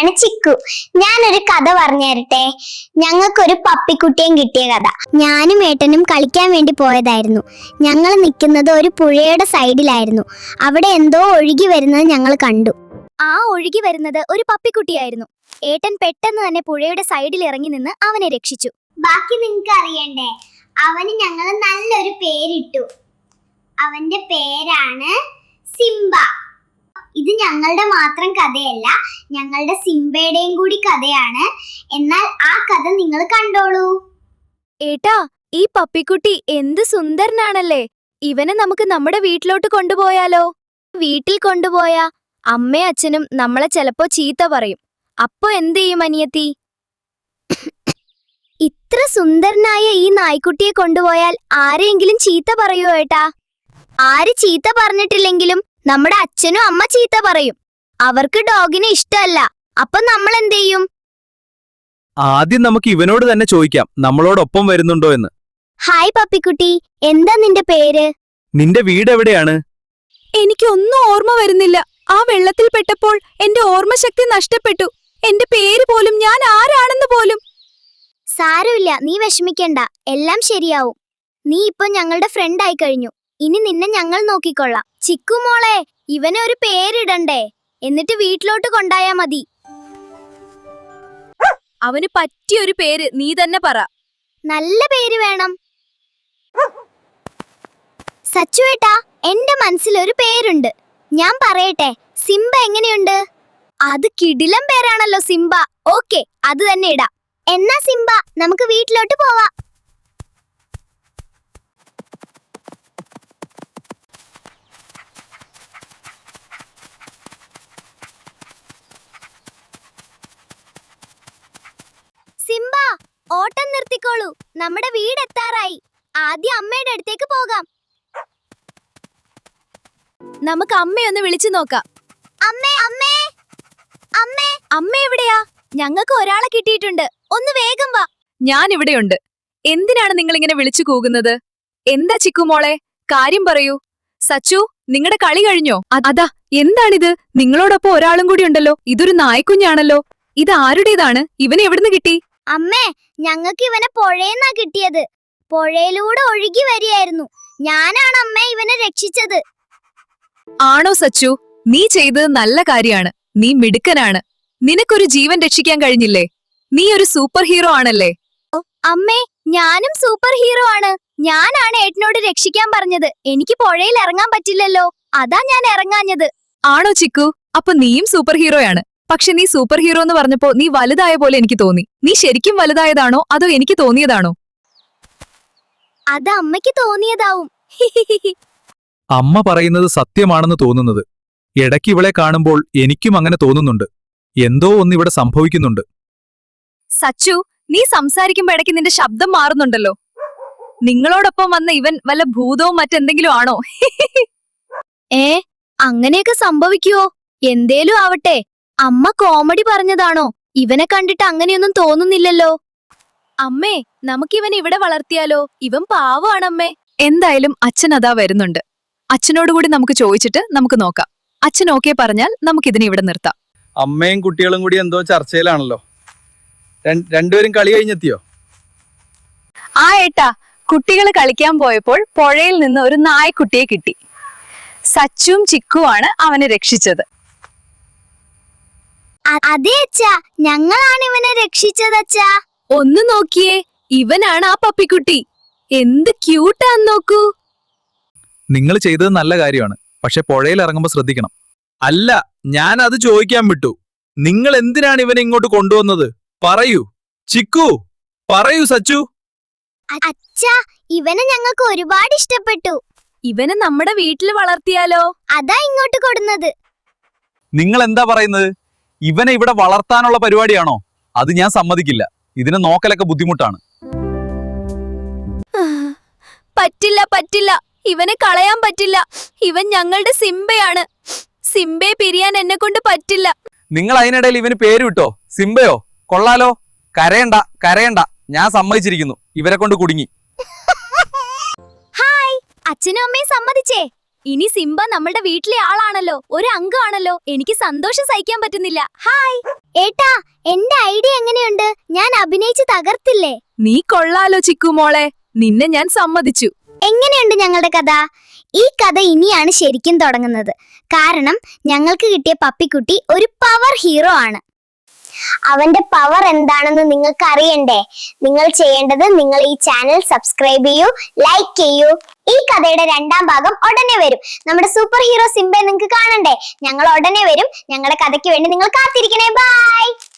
പേരാണ് ചിക്കു ഞാനൊരു കഥ പറഞ്ഞു തരട്ടെ ഞങ്ങൾക്കൊരു പപ്പിക്കുട്ടിയും കിട്ടിയ കഥ. ഞാനും ഏട്ടനും കളിക്കാൻ വേണ്ടി പോയതായിരുന്നു. ഞങ്ങൾ നിൽക്കുന്നത് ഒരു പുഴയുടെ സൈഡിലായിരുന്നു. അവിടെ എന്തോ ഒഴുകി വരുന്നത് ഞങ്ങൾ കണ്ടു. ആ ഒഴുകി വരുന്നത് ഒരു പപ്പിക്കുട്ടിയായിരുന്നു. ഏട്ടൻ പെട്ടെന്ന് തന്നെ പുഴയുടെ സൈഡിൽ ഇറങ്ങി നിന്ന് അവനെ രക്ഷിച്ചു. ബാക്കി നിങ്ങൾക്ക് അറിയണ്ടേ? അവന് ഞങ്ങൾ നല്ലൊരു പേരിട്ടു. അവന്റെ പേരാണ് സിംബ. ഇത് ഞങ്ങളുടെ മാത്രം കഥയല്ല ഞങ്ങളുടെ സിംബയുടെയും കൂടി കഥയാണ്. എന്നാൽ ആ കഥ നിങ്ങൾ കണ്ടോളൂ. ഏട്ടാ ഈ പപ്പിക്കുട്ടി എന്ത് സുന്ദരനാണല്ലേ? ഇവനെ നമുക്ക് നമ്മുടെ വീട്ടിലോട്ട് കൊണ്ടുപോയാലോ? വീട്ടിൽ കൊണ്ടുപോയാ അമ്മയും അച്ഛനും നമ്മളെ ചിലപ്പോ ചീത്ത പറയും. അപ്പോ എന്ത് ചെയ്യും അനിയത്തി? ഇത്ര സുന്ദരനായ ഈ നായ്ക്കുട്ടിയെ കൊണ്ടുപോയാൽ ആരെങ്കിലും ചീത്ത പറയുമോ ഏട്ടാ? ആര് ചീത്ത പറഞ്ഞിട്ടില്ലെങ്കിലും നമ്മുടെ അച്ഛനും അമ്മ ചീത്ത പറയും. അവർക്ക് ഡോഗിനെ ഇഷ്ടമല്ല. അപ്പൊ നമ്മൾ എന്ത് ചെയ്യും ആദ്യം നമുക്ക് ഇവനോട് തന്നെ ചോദിക്കാം. നമ്മളോടൊപ്പം വരുന്നുണ്ടോ എന്ന്. ഹായ് പപ്പിക്കുട്ടി. എന്താ നിന്റെ പേര്? നിന്റെ വീട് എവിടെയാണ്? എനിക്കൊന്നും ഓർമ്മ വരുന്നില്ല. ആ വെള്ളത്തിൽ പെട്ടപ്പോൾ എന്റെ ഓർമ്മശക്തി നഷ്ടപ്പെട്ടു. എന്റെ പേര് പോലും ഞാൻ ആരാണെന്ന് പോലും. സാരമില്ല. നീ വിഷമിക്കണ്ട. എല്ലാം ശരിയാവും. നീ ഇപ്പൊ ഞങ്ങളുടെ ഫ്രണ്ട് ആയി കഴിഞ്ഞു. ഇനി നിന്നെ ഞങ്ങൾ നോക്കിക്കൊള്ളാം. ചിക്കു മോളെ ഇവനെ ഒരു പേരിടണ്ടേ. എന്നിട്ട് വീട്ടിലോട്ട് കൊണ്ടായാ മതി. അവന് പറ്റിയൊരു പേര് നീ തന്നെ പറ. നല്ല പേര് വേണം. സച്ചുവേട്ടാ എന്റെ മനസ്സിലൊരു പേരുണ്ട്. ഞാൻ പറയട്ടെ സിംബ എങ്ങനെയുണ്ട്? അത് കിടിലം പേരാണല്ലോ സിംബ. ഓക്കെ അത് തന്നെ ഇടാ. എന്നാ സിംബ നമുക്ക് വീട്ടിലോട്ട് പോവാം സിംബ ഓട്ടം നിർത്തിക്കോളൂ. നമ്മുടെ വീട് എത്താറായി. ആദ്യം അമ്മയുടെ അടുത്തേക്ക് പോകാം. നമുക്ക് അമ്മയൊന്ന് വിളിച്ചു നോക്കാം. അമ്മേ അമ്മേ അമ്മേ. അമ്മ എവിടെയാ? ഞങ്ങൾക്ക് ഒരാളെ കിട്ടിയിട്ടുണ്ട്. ഒന്ന് വേഗം വാ. ഞാൻ ഇവിടെയുണ്ട്. എന്തിനാണ് നിങ്ങൾ ഇങ്ങനെ വിളിച്ചു കൂകുന്നത്? എന്താ ചിക്കുമോളെ കാര്യം പറയൂ. സച്ചു നിങ്ങളുടെ കളി കഴിഞ്ഞോ? അതാ എന്താണിത്? നിങ്ങളോടൊപ്പം ഒരാളും കൂടി ഉണ്ടല്ലോ. ഇതൊരു നായ്ക്കുഞ്ഞാണല്ലോ. ഇത് ആരുടേതാണ്? ഇവനെ എവിടുന്ന് കിട്ടി? അമ്മേ ഞങ്ങൾക്ക് ഇവനെ പുഴയെന്നാ കിട്ടിയത്. പുഴയിലൂടെ ഒഴുകി വരികയായിരുന്നു. ഞാനാണ് അമ്മേ ഇവനെ രക്ഷിച്ചത്. ആണോ സച്ചു? നീ ചെയ്തത് നല്ല കാര്യാണ് നീ മിടുക്കനാണ്. നിനക്കൊരു ജീവൻ രക്ഷിക്കാൻ കഴിഞ്ഞില്ലേ? നീ ഒരു സൂപ്പർ ഹീറോ ആണല്ലേ? അമ്മേ ഞാനും സൂപ്പർ ഹീറോ ആണ്. ഞാനാണ് ഏട്ടനോട് രക്ഷിക്കാൻ പറഞ്ഞത്. എനിക്ക് പുഴയിൽ ഇറങ്ങാൻ പറ്റില്ലല്ലോ. അതാ ഞാൻ ഇറങ്ങാഞ്ഞത്. ആണോ ചിക്കു? അപ്പൊ നീയും സൂപ്പർ ഹീറോയാണ്. പക്ഷെ നീ സൂപ്പർ ഹീറോ എന്ന് പറഞ്ഞപ്പോ നീ വലുതായ പോലെ എനിക്ക് തോന്നി. നീ ശരിക്കും വലുതായതാണോ? അതോ എനിക്ക് തോന്നിയതാണോ? അത് അമ്മയ്ക്ക് തോന്നിയതാവും. അമ്മ പറയുന്നത് സത്യമാണെന്ന് തോന്നുന്നത്. ഇടയ്ക്ക് ഇവളെ കാണുമ്പോൾ എനിക്കും അങ്ങനെ തോന്നുന്നുണ്ട്. എന്തോ ഒന്ന് ഇവിടെ സംഭവിക്കുന്നുണ്ട്. സച്ചു നീ സംസാരിക്കുമ്പോ ഇടയ്ക്ക് നിന്റെ ശബ്ദം മാറുന്നുണ്ടല്ലോ. നിങ്ങളോടൊപ്പം വന്ന ഇവൻ വല്ല ഭൂതവും മറ്റെന്തെങ്കിലും ആണോ? ഏ അങ്ങനെയൊക്കെ സംഭവിക്കുവോ? എന്തേലും ആവട്ടെ. അമ്മ കോമഡി പറഞ്ഞതാണോ? ഇവനെ കണ്ടിട്ട് അങ്ങനെയൊന്നും തോന്നുന്നില്ലല്ലോ. അമ്മേ നമുക്കിവൻ ഇവിടെ വളർത്തിയാലോ? ഇവൻ പാവാണമ്മേ എന്തായാലും അച്ഛൻ അതാ വരുന്നുണ്ട്. അച്ഛനോടുകൂടി നമുക്ക് ചോദിച്ചിട്ട് നമുക്ക് നോക്കാം. അച്ഛൻ ഓക്കെ പറഞ്ഞാൽ നമുക്ക് ഇതിനെ ഇവിടെ നിർത്താം. അമ്മയും കുട്ടികളും കൂടി എന്തോ ചർച്ചയിലാണല്ലോ. രണ്ടുപേരും കളി കഴിഞ്ഞെത്തിയോ? ആ ഏട്ടാ കുട്ടികൾ കളിക്കാൻ പോയപ്പോൾ പുഴയിൽ നിന്ന് ഒരു നായ്ക്കുട്ടിയെ കിട്ടി. സച്ചും ചിക്കുവാണ് അവനെ രക്ഷിച്ചത്. അതെ അച്ഛാ ഞങ്ങളാണ് ഇവനെ രക്ഷിച്ചത് അച്ഛാ. ഒന്ന് നോക്കിയേ ഇവനാണ് ആ പപ്പിക്കുട്ടി. എന്ത് ക്യൂട്ടാന്ന് നോക്കൂ. നിങ്ങൾ ചെയ്തത് നല്ല കാര്യമാണ് പക്ഷെ പുഴയിൽ ഇറങ്ങുമ്പോൾ ശ്രദ്ധിക്കണം. അല്ല ഞാൻ അത് ചോദിക്കാൻ വിട്ടു. നിങ്ങൾ എന്തിനാണ് ഇവനെ ഇങ്ങോട്ട് കൊണ്ടുവന്നത്? പറയൂ. ചിക്കു പറയൂ സച്ചു. അ- അച്ഛാ ഇവനെ ഞങ്ങൾക്ക് ഒരുപാട് ഇഷ്ടപ്പെട്ടു. ഇവനെ നമ്മുടെ വീട്ടിൽ വളർത്തിയാലോ? അതാ ഇങ്ങോട്ട് കൊടുന്നത്. നിങ്ങൾ എന്താ പറയുന്നത്? ഇവനെ ഇവിടെ വളർത്താനുള്ള പരിപാടിയാണോ? അത് ഞാൻ സമ്മതിക്കില്ല. ഇതിനെ നോക്കലൊക്കെ ബുദ്ധിമുട്ടാണ്. പറ്റില്ല പറ്റില്ല. ഇവനെ കളയാൻ പറ്റില്ല. ഇവൻ ഞങ്ങളുടെ സിംബയാണ്. സിംബയെ പിരിയാൻ എന്നെ കൊണ്ട് പറ്റില്ല. നിങ്ങൾ അതിനിടയിൽ ഇവന് പേര് വിട്ടോ? സിംബയോ? കൊള്ളാലോ? കരയണ്ട കരയണ്ട. ഞാൻ സമ്മതിച്ചിരിക്കുന്നു. ഇവരെ കൊണ്ട് കുടുങ്ങി. ഹായ്. അച്ഛനും അമ്മയും സമ്മതിച്ചേ? ഇനി സിംബ നമ്മളുടെ വീട്ടിലെ ആളാണല്ലോ. ഒരു അംഗമാണല്ലോ. എനിക്ക് സന്തോഷം സഹിക്കാൻ പറ്റുന്നില്ല. ഹായ് ഏട്ടാ എന്റെ ഐഡിയ എങ്ങനെയുണ്ട്? ഞാൻ അഭിനയിച്ച് തകർത്തില്ലേ? നീ കൊള്ളാലോ ചിക്കു മോളെ. നിന്നെ ഞാൻ സമ്മതിച്ചു. എങ്ങനെയുണ്ട് ഞങ്ങളുടെ കഥ? ഈ കഥ ഇനിയാണ് ശരിക്കും തുടങ്ങുന്നത്. കാരണം ഞങ്ങൾക്ക് കിട്ടിയ പപ്പിക്കുട്ടി ഒരു പവർ ഹീറോ ആണ്. അവന്റെ പവർ എന്താണെന്ന് നിങ്ങൾക്ക് അറിയണ്ടേ നിങ്ങൾ ചെയ്യേണ്ടത് നിങ്ങൾ ഈ ചാനൽ സബ്സ്ക്രൈബ് ചെയ്യൂ ലൈക്ക് ചെയ്യൂ. ഈ കഥയുടെ രണ്ടാം ഭാഗം ഉടനെ വരും. നമ്മുടെ സൂപ്പർ ഹീറോ സിംബെ നിങ്ങൾക്ക് കാണണ്ടേ? ഞങ്ങൾ ഉടനെ വരും. ഞങ്ങളുടെ കഥയ്ക്ക് വേണ്ടി നിങ്ങൾ കാത്തിരിക്കണേ. ബൈ